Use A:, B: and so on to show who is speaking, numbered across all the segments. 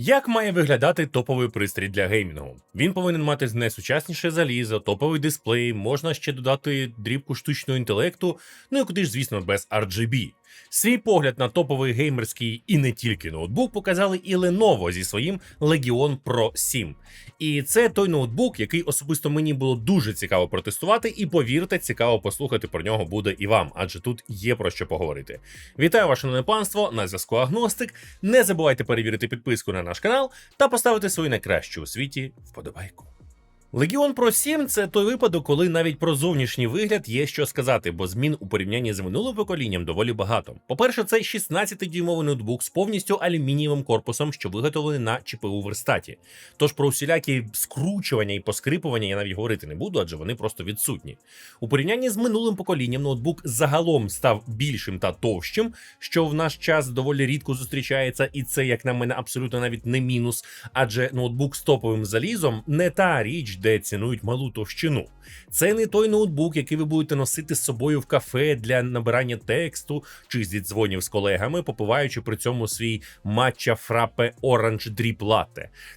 A: Як має виглядати топовий пристрій для геймінгу? Він повинен мати найсучасніше залізо, топовий дисплей, можна ще додати дрібку штучного інтелекту, ну і куди ж, звісно, без RGB. Свій погляд на топовий геймерський і не тільки ноутбук показали і Lenovo зі своїм Legion Pro 7. І це той ноутбук, який особисто мені було дуже цікаво протестувати, і повірте, цікаво послухати про нього буде і вам, адже тут є про що поговорити. Вітаю ваше шановне панство, на зв'язку Агностик. Не забувайте перевірити підписку на наш канал та поставити свою найкращу у світі вподобайку. Legion Pro 7 це той випадок, коли навіть про зовнішній вигляд є що сказати, бо змін у порівнянні з минулим поколінням доволі багато. По-перше, це 16-дюймовий ноутбук з повністю алюмінієвим корпусом, що виготовлений на ЧПУ верстаті. Тож про усілякі скручування і поскрипування я навіть говорити не буду, адже вони просто відсутні. У порівнянні з минулим поколінням ноутбук загалом став більшим та товщим, що в наш час доволі рідко зустрічається, і це, як на мене, абсолютно навіть не мінус, адже ноутбук з топовим залізом не та річ, де цінують малу товщину. Це не той ноутбук, який ви будете носити з собою в кафе для набирання тексту чи зідзвонів з колегами, попиваючи при цьому свій матча фрапе Orange Drip.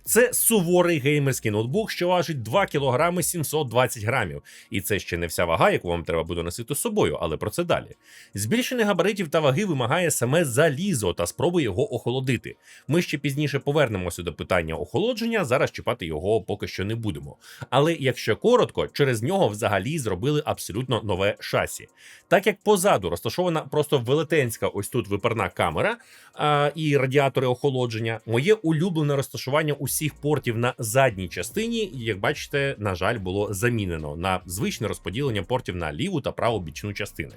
A: Це суворий геймерський ноутбук, що важить 2 кг 720 грамів. І це ще не вся вага, яку вам треба буде носити з собою, але про це далі. Збільшення габаритів та ваги вимагає саме залізо та спроби його охолодити. Ми ще пізніше повернемося до питання охолодження. Зараз чіпати його поки що не будемо. Але якщо коротко, через нього взагалі зробили абсолютно нове шасі. Так як позаду розташована просто велетенська ось тут виперна камера а, і радіатори охолодження, моє улюблене розташування усіх портів на задній частині, як бачите, на жаль, було замінено на звичне розподілення портів на ліву та праву бічну частини.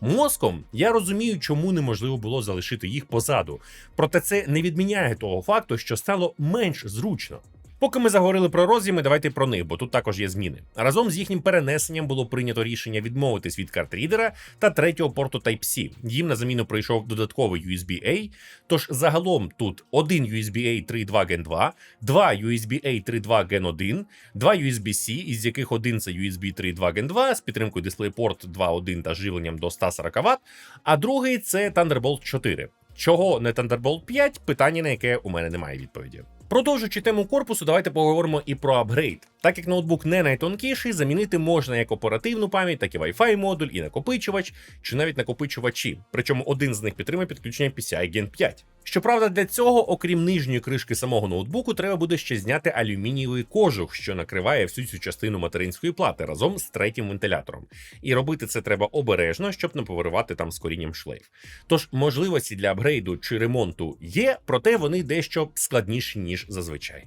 A: Мозком я розумію, чому неможливо було залишити їх позаду, проте це не відміняє того факту, що стало менш зручно. Поки ми заговорили про роз'єми, давайте про них, бо тут також є зміни. Разом з їхнім перенесенням було прийнято рішення відмовитись від картрідера та третього порту Type-C. Їм на заміну прийшов додатковий USB-A. Тож загалом тут один USB-A 3.2 Gen 2, два USB-A 3.2 Gen 1, два USB-C, із яких один це USB 3.2 Gen 2 з підтримкою DisplayPort 2.1 та живленням до 140 Вт, а другий це Thunderbolt 4. Чого не Thunderbolt 5? Питання, на яке у мене немає відповіді. Продовжуючи тему корпусу, давайте поговоримо і про апгрейд. Так як ноутбук не найтонкіший, замінити можна як оперативну пам'ять, так і Wi-Fi модуль, і накопичувач, чи навіть накопичувачі. Причому один з них підтримує підключення PCI Gen 5. Щоправда, для цього, окрім нижньої кришки самого ноутбуку, треба буде ще зняти алюмінієвий кожух, що накриває всю цю частину материнської плати разом з третім вентилятором. І робити це треба обережно, щоб не повиривати там з корінням шлейф. Тож можливості для апгрейду чи ремонту є, проте вони дещо складніші ніж зазвичай.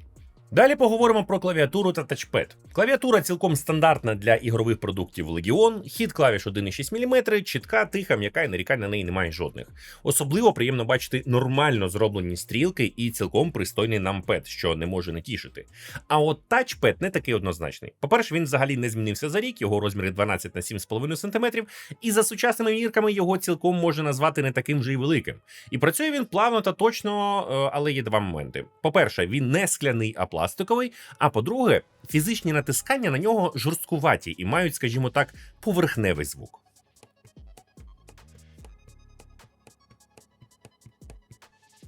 A: Далі поговоримо про клавіатуру та тачпед. Клавіатура цілком стандартна для ігрових продуктів Legion, хід клавіш 1,6 мм, чітка, тиха, м'яка і нарікань на неї немає жодних. Особливо приємно бачити нормально зроблені стрілки і цілком пристойний нампед, що не може не тішити. А от тачпед не такий однозначний. По-перше, він взагалі не змінився за рік, його розміри 12 на 7,5 см, і за сучасними мірками його цілком можна назвати не таким же й великим. І працює він плавно та точно, е, але є два моменти. По-перше, він не скляний, а пластиковий. А по-друге, фізичні натискання на нього жорсткуваті і мають, скажімо так, поверхневий звук.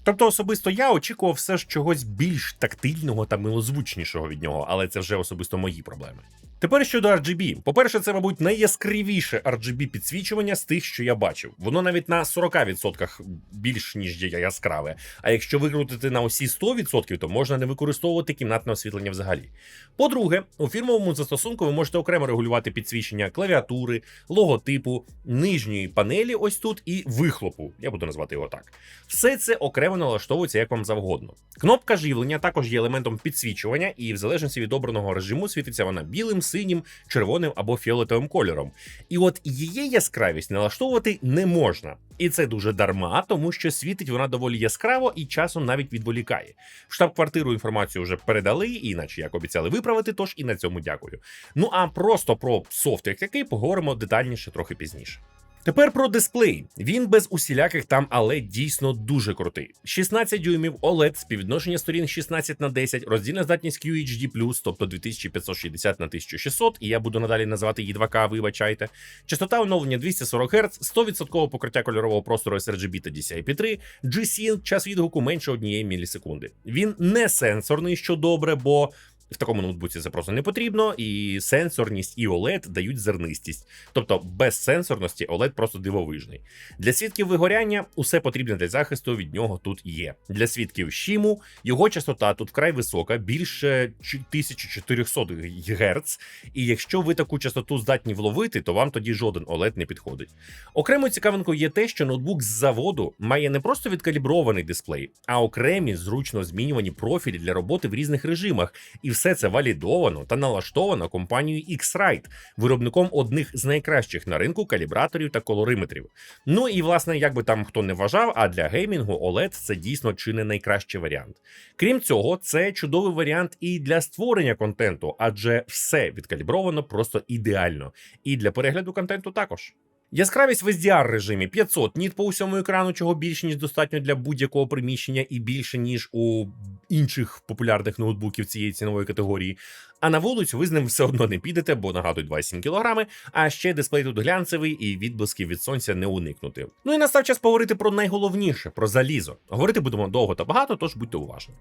A: Тобто особисто я очікував все ж чогось більш тактильного та милозвучнішого від нього, але це вже особисто мої проблеми. Тепер щодо RGB. По-перше, це, мабуть, найяскравіше RGB підсвічування з тих, що я бачив. Воно навіть на 40% більш ніж яскраве. А якщо викрутити на усі 100%, то можна не використовувати кімнатне освітлення взагалі. По-друге, у фірмовому застосунку ви можете окремо регулювати підсвічення клавіатури, логотипу, нижньої панелі, ось тут, і вихлопу. Я буду назвати його так. Все це окремо налаштовується як вам завгодно. Кнопка живлення також є елементом підсвічування, і в залежності від обраного режиму світиться вона білим синім, червоним або фіолетовим кольором. І от її яскравість налаштовувати не можна. І це дуже дарма, тому що світить вона доволі яскраво і часом навіть відволікає. В штаб-квартиру інформацію вже передали, іначе як обіцяли виправити, тож і на цьому дякую. Ну а просто про софт як такий поговоримо детальніше трохи пізніше. Тепер про дисплей. Він без усіляких там, але дійсно дуже крутий. 16 дюймів OLED, співвідношення сторін 16 на 10, роздільна здатність QHD+, тобто 2560 на 1600, і я буду надалі називати її 2К, вибачайте. Частота оновлення 240 Гц, 100% покриття кольорового простору sRGB та DCI-P3, G-Sync, час відгуку менше однієї мілісекунди. Він не сенсорний, що добре, бо в такому ноутбуці це просто не потрібно, і сенсорність і OLED дають зернистість. Тобто без сенсорності OLED просто дивовижний. Для свідків вигоряння усе потрібне для захисту від нього тут є. Для свідків щіму його частота тут вкрай висока, більше 1400 Гц. І якщо ви таку частоту здатні вловити, то вам тоді жоден OLED не підходить. Окремою цікавинкою є те, що ноутбук з заводу має не просто відкалібрований дисплей, а окремі зручно змінювані профілі для роботи в різних режимах. І все це валідовано та налаштовано компанією X-Rite, виробником одних з найкращих на ринку калібраторів та колориметрів. Ну і власне, як би там хто не вважав, а для геймінгу OLED це дійсно чи не найкращий варіант. Крім цього, це чудовий варіант і для створення контенту, адже все відкалібровано просто ідеально. І для перегляду контенту також. Яскравість в SDR режимі 500 ніт по усьому екрану, чого більше ніж достатньо для будь-якого приміщення, і більше ніж у інших популярних ноутбуків цієї цінової категорії. А на вулицю ви з ним все одно не підете, бо нагадують 27 кг, а ще дисплей тут глянцевий і відблисків від сонця не уникнути. Ну і настав час поговорити про найголовніше про залізо. Говорити будемо довго та багато, тож будьте уважні.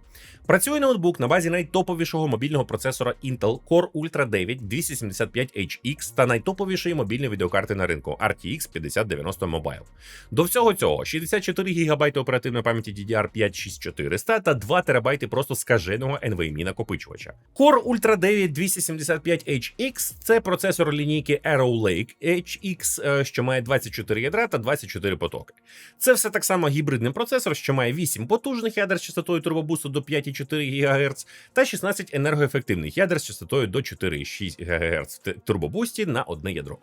A: Працює ноутбук на базі найтоповішого мобільного процесора Intel Core Ultra 9 275HX та найтоповішої мобільної відеокарти на ринку RTX 5090 Mobile. До всього цього 64 ГБ оперативної пам'яті DDR5 6400 та 2 ТБ просто скаженого NVMe накопичувача. Core Ultra 9 275HX це процесор лінійки Arrow Lake HX, е, що має 24 ядра та 24 потоки. Це все так само гібридний процесор, що має 8 потужних ядер з частотою турбобусту до 5,4 ГГц та 16 енергоефективних ядер з частотою до 4,6 ГГц в турбобусті на одне ядро.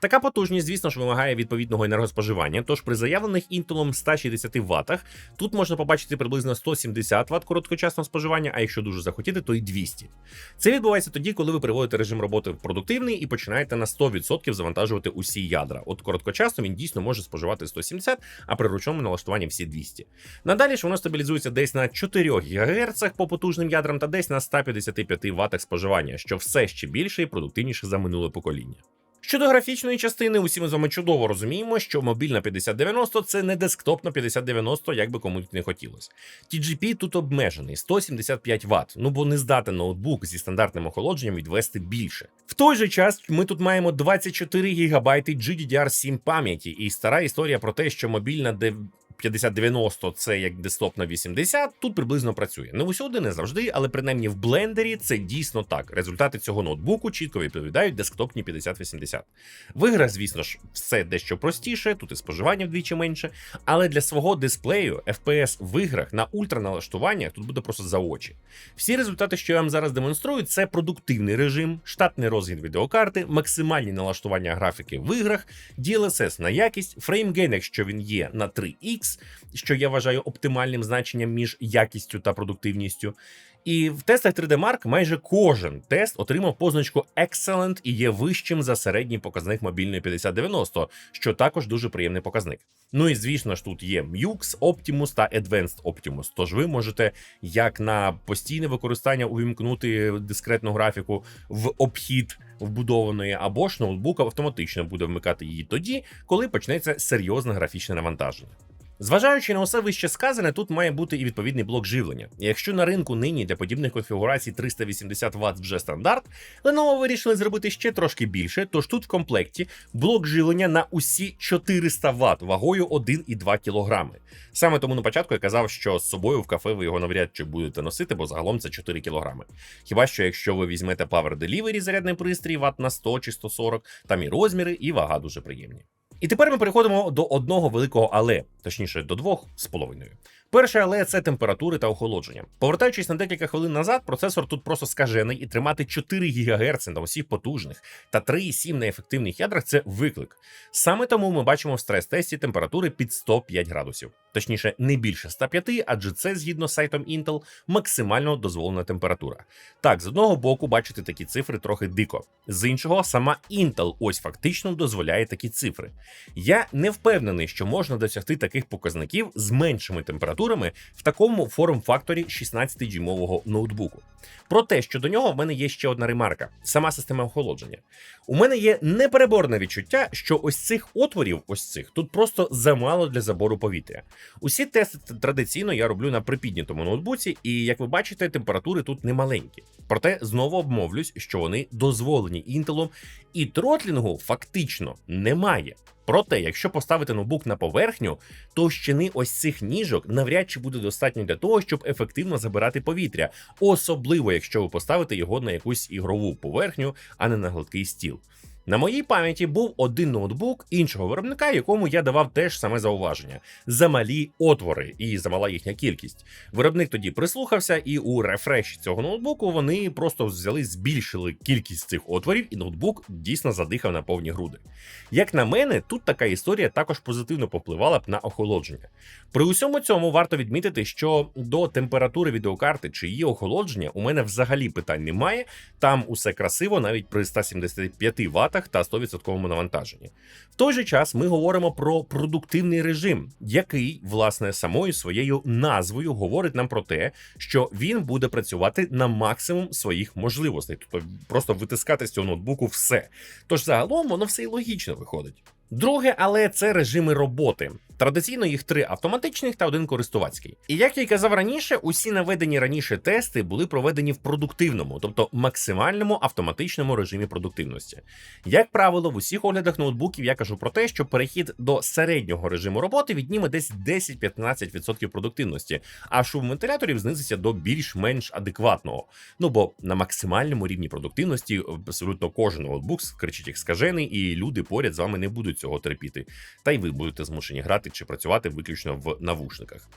A: Така потужність, звісно ж, вимагає відповідного енергоспоживання. Тож при заявлених інтелом 160 Вт тут можна побачити приблизно 170 Вт короткочасного споживання, а якщо дуже захотіти, то й 200. Це відбувається тоді, коли ви приводите режим роботи в продуктивний і починаєте на 100% завантажувати усі ядра. От короткочасно він дійсно може споживати 170, а при ручному налаштуванні всі 200. Надалі ж воно стабілізується десь на 4 ГГц по потужним ядрам та десь на 155 Вт споживання, що все ще більше і продуктивніше за минуле покоління. Щодо графічної частини, усі ми з вами чудово розуміємо, що мобільна 5090 це не десктопна 5090, як би комусь не хотілося. TGP тут обмежений 175 Вт, ну бо не здатен ноутбук зі стандартним охолодженням відвести більше. В той же час ми тут маємо 24 ГБ GDDR7 пам'яті, і стара історія про те, що мобільна 5090 це як десктоп на 80, тут приблизно працює. Не усюди, не завжди, але принаймні в блендері це дійсно так. Результати цього ноутбуку чітко відповідають десктопні 5080. В іграх, звісно ж, все дещо простіше, тут і споживання вдвічі менше. Але для свого дисплею FPS в іграх на ультраналаштуваннях тут буде просто за очі. Всі результати, що я вам зараз демонструю, це продуктивний режим, штатний розгін відеокарти, максимальні налаштування графіки в іграх, DLSS на якість, фреймгейн, якщо він є на 3X, що я вважаю оптимальним значенням між якістю та продуктивністю. І в тестах 3D Mark майже кожен тест отримав позначку Excellent і є вищим за середній показник мобільної 5090, що також дуже приємний показник. Ну і звісно ж, тут є Mux, Optimus та Advanced Optimus. Тож ви можете як на постійне використання увімкнути дискретну графіку в обхід вбудованої, або ж ноутбук автоматично буде вмикати її тоді, коли почнеться серйозне графічне навантаження. Зважаючи на усе вище сказане, тут має бути і відповідний блок живлення. Якщо на ринку нині для подібних конфігурацій 380 Вт вже стандарт, Lenovo вирішили зробити ще трошки більше, тож тут в комплекті блок живлення на усі 400 Вт вагою 1,2 кг. Саме тому на початку я казав, що з собою в кафе ви його навряд чи будете носити, бо загалом це 4 кг. Хіба що якщо ви візьмете Power Delivery зарядний пристрій Вт на 100 чи 140, там і розміри, і вага дуже приємні. І тепер ми переходимо до одного великого але, точніше до двох з половиною. Перше, але це температури та охолодження. Повертаючись на декілька хвилин назад, процесор тут просто скажений і тримати 4 ГГц на усіх потужних та 3,7 на ефективних ядрах це виклик. Саме тому ми бачимо в стрес-тесті температури під 105 градусів, точніше, не більше 105, адже це згідно з сайтом Intel максимально дозволена температура. Так, з одного боку, бачити такі цифри трохи дико, з іншого, сама Intel ось фактично дозволяє такі цифри. Я не впевнений, що можна досягти таких показників з меншими температурами в такому форм-факторі 16-дюймового ноутбуку. Проте, що до нього в мене є ще одна ремарка: сама система охолодження. У мене є непереборне відчуття, що ось цих отворів, ось цих, тут просто замало для забору повітря. Усі тести традиційно я роблю на припіднятому ноутбуці, і як ви бачите, температури тут немаленькі. Проте знову обмовлюсь, що вони дозволені інтелом, і тротлінгу фактично немає. Проте, якщо поставити ноутбук на поверхню, товщини ось цих ніжок навряд чи буде достатньо для того, щоб ефективно забирати повітря, особливо якщо ви поставите його на якусь ігрову поверхню, а не на гладкий стіл. На моїй пам'яті був один ноутбук іншого виробника, якому я давав теж саме зауваження: замалі отвори і замала їхня кількість. Виробник тоді прислухався, і у рефреші цього ноутбуку вони просто взяли, збільшили кількість цих отворів, і ноутбук дійсно задихав на повні груди. Як на мене, тут така історія також позитивно попливала б на охолодження. При усьому цьому варто відмітити, що до температури відеокарти чи її охолодження у мене взагалі питань немає. Там усе красиво, навіть при 175 Вт та 100% навантаженні. В той же час ми говоримо про продуктивний режим, який, власне, самою своєю назвою говорить нам про те, що він буде працювати на максимум своїх можливостей, тобто просто витискати з цього ноутбуку все. Тож загалом воно все і логічно виходить. Друге, але це режими роботи. Традиційно їх три автоматичних та один користувацький. І як я й казав раніше, усі наведені раніше тести були проведені в продуктивному, тобто максимальному автоматичному режимі продуктивності. Як правило, в усіх оглядах ноутбуків я кажу про те, що перехід до середнього режиму роботи відніме десь 10-15% продуктивності, а шум вентиляторів знизиться до більш-менш адекватного. Ну бо на максимальному рівні продуктивності абсолютно кожен ноутбук кричить як скажений, і люди поряд з вами не будуть цього терпіти. Та й ви будете змушені грати чи працювати виключно в навушниках.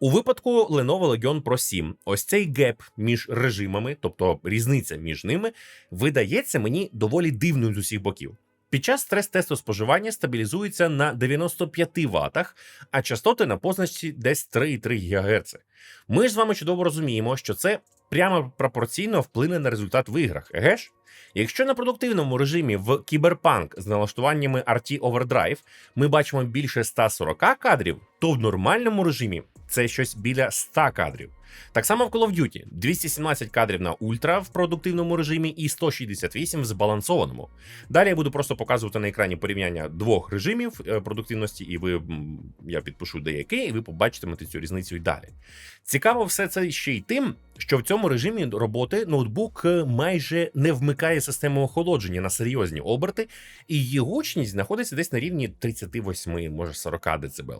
A: У випадку Lenovo Legion Pro 7, ось цей геп між режимами, тобто різниця між ними, видається мені доволі дивною з усіх боків. Під час стрес-тесту споживання стабілізується на 95 Вт, а частоти на позначці десь 3,3 ГГц. Ми ж з вами чудово розуміємо, що це прямо пропорційно вплине на результат в іграх, еге ж? Якщо на продуктивному режимі в Cyberpunk з налаштуваннями RT Overdrive ми бачимо більше 140 кадрів, то в нормальному режимі це щось біля 100 кадрів. Так само в Call of Duty 217 кадрів на ультра в продуктивному режимі і 168 в збалансованому. Далі я буду просто показувати на екрані порівняння двох режимів е, продуктивності, і ви я підпишу деякий, і ви побачитимете цю різницю і далі. Цікаво, все це ще й тим, що в цьому режимі роботи ноутбук е, майже не вмикає систему охолодження на серйозні оберти, і її гучність знаходиться десь на рівні 38, може 40 дБ.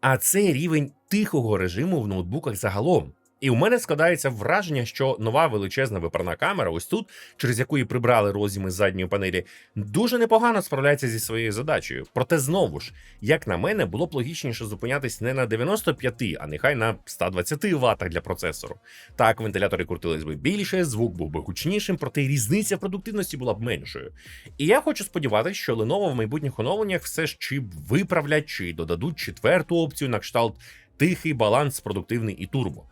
A: А це рівень тихого режиму в ноутбуках загалом. І у мене складається враження, що нова величезна випарна камера, ось тут, через яку і прибрали розіми з задньої панелі, дуже непогано справляється зі своєю задачею. Проте знову ж, як на мене, було б логічніше зупинятись не на 95, а нехай на 120 Вт для процесору. Так, вентилятори крутились би більше, звук був би гучнішим, проте різниця в продуктивності була б меншою. І я хочу сподіватися, що Lenovo в майбутніх оновленнях все ж чи виправлять, чи додадуть четверту опцію на кшталт тихий баланс продуктивний і турбо.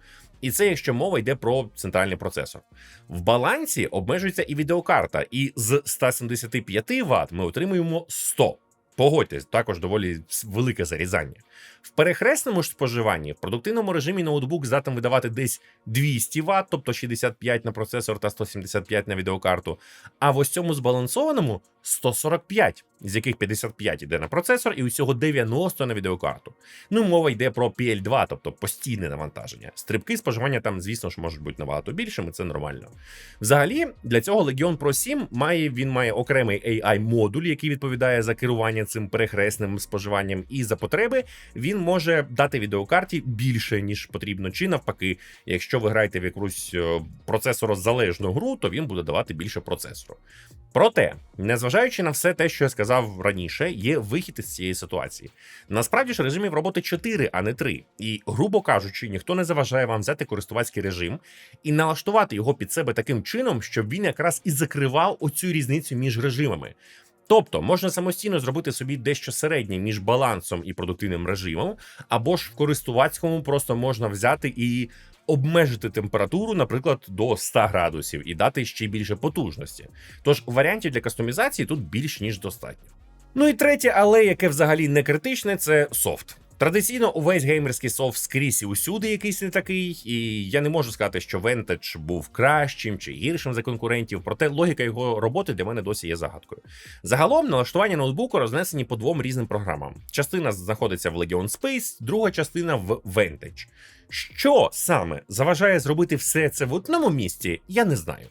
A: І це якщо мова йде про центральний процесор. В балансі обмежується і відеокарта, і з 175 Вт ми отримуємо 100. Погодьтесь, також доволі велике зарізання. В перехресному ж споживанні в продуктивному режимі ноутбук здатен видавати десь 200 Вт, тобто 65 на процесор та 175 на відеокарту. А в ось цьому збалансованому 145, з яких 55 йде на процесор і усього 90 на відеокарту. Ну, мова йде про PL2, тобто постійне навантаження. Стрибки споживання там, звісно ж, можуть бути набагато більшими, це нормально. Взагалі, для цього Legion Pro 7 має він має окремий AI-модуль, який відповідає за керування цим перехресним споживанням, і за потреби він може дати відеокарті більше, ніж потрібно, чи навпаки, якщо ви граєте в якусь процесорозалежну гру, то він буде давати більше процесору. Проте, незважаючи на все те, що я сказав раніше, є вихід із цієї ситуації. Насправді ж режимів роботи 4, а не 3. І, грубо кажучи, ніхто не заважає вам взяти користувацький режим і налаштувати його під себе таким чином, щоб він якраз і закривав оцю різницю між режимами. Тобто можна самостійно зробити собі дещо середнє між балансом і продуктивним режимом, або ж в користувацькому просто можна взяти і обмежити температуру, наприклад, до 100 градусів і дати ще більше потужності. Тож варіантів для кастомізації тут більш ніж достатньо. Ну і третє, але яке взагалі не критичне, це софт. Традиційно увесь геймерський софт скрізь і усюди якийсь не такий, і я не можу сказати, що Vantage був кращим чи гіршим за конкурентів, проте логіка його роботи для мене досі є загадкою. Загалом налаштування ноутбуку рознесені по двом різним програмам. Частина знаходиться в Legion Space, друга частина в Vantage. Що саме заважає зробити все це в одному місці, я не знаю.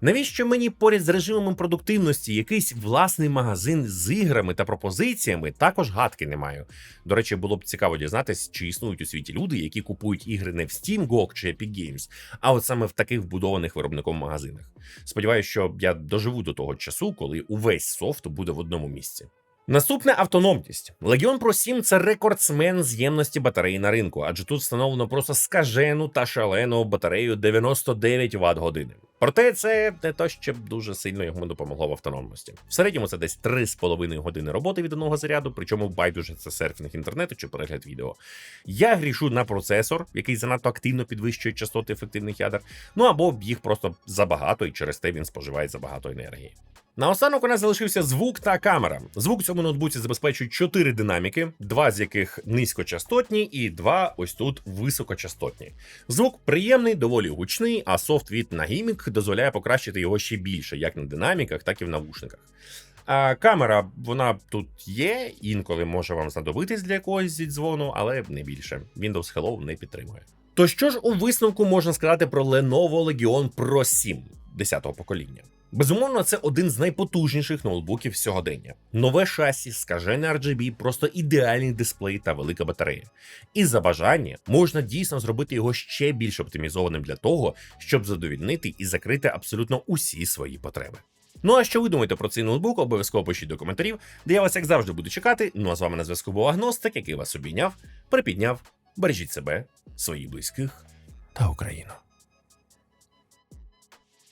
A: Навіщо мені поряд з режимом продуктивності якийсь власний магазин з іграми та пропозиціями також гадки не маю. До речі, було б цікаво дізнатись, чи існують у світі люди, які купують ігри не в Steam, GOG чи Epic Games, а от саме в таких вбудованих виробником магазинах. Сподіваюсь, що я доживу до того часу, коли увесь софт буде в одному місці. Наступне автономність. Legion Pro 7 це рекордсмен з'ємності батареї на ринку, адже тут встановлено просто скажену та шалену батарею 99 Вт години. Проте це не то, щоб дуже сильно йому допомогло в автономності. В середньому це десь 3,5 години роботи від одного заряду, причому байдуже це серфінг інтернету чи перегляд відео. Я грішу на процесор, який занадто активно підвищує частоти ефективних ядер, ну або їх просто забагато, і через те він споживає забагато енергії. Наостанок у нас залишився звук та камера. Звук цьому ноутбуці забезпечують 4 динаміки, два з яких низькочастотні, і два ось тут високочастотні. Звук приємний, доволі гучний, а софт від Nagimic дозволяє покращити його ще більше, як на динаміках, так і в навушниках. А камера, вона тут є, інколи може вам знадобитись для якогось зі дзвону, але не більше. Windows Hello не підтримує. То що ж у висновку можна сказати про Lenovo Legion Pro 7 10-го покоління? Безумовно, це один з найпотужніших ноутбуків сьогодення. Нове шасі, скажене RGB, просто ідеальний дисплей та велика батарея. І за бажання можна дійсно зробити його ще більш оптимізованим для того, щоб задовільнити і закрити абсолютно усі свої потреби. Ну а що ви думаєте про цей ноутбук? Обов'язково пишіть до коментарів, де я вас як завжди буду чекати. Ну а з вами на зв'язку був Агностик, який вас обійняв, припідняв. Бережіть себе, своїх близьких та Україну.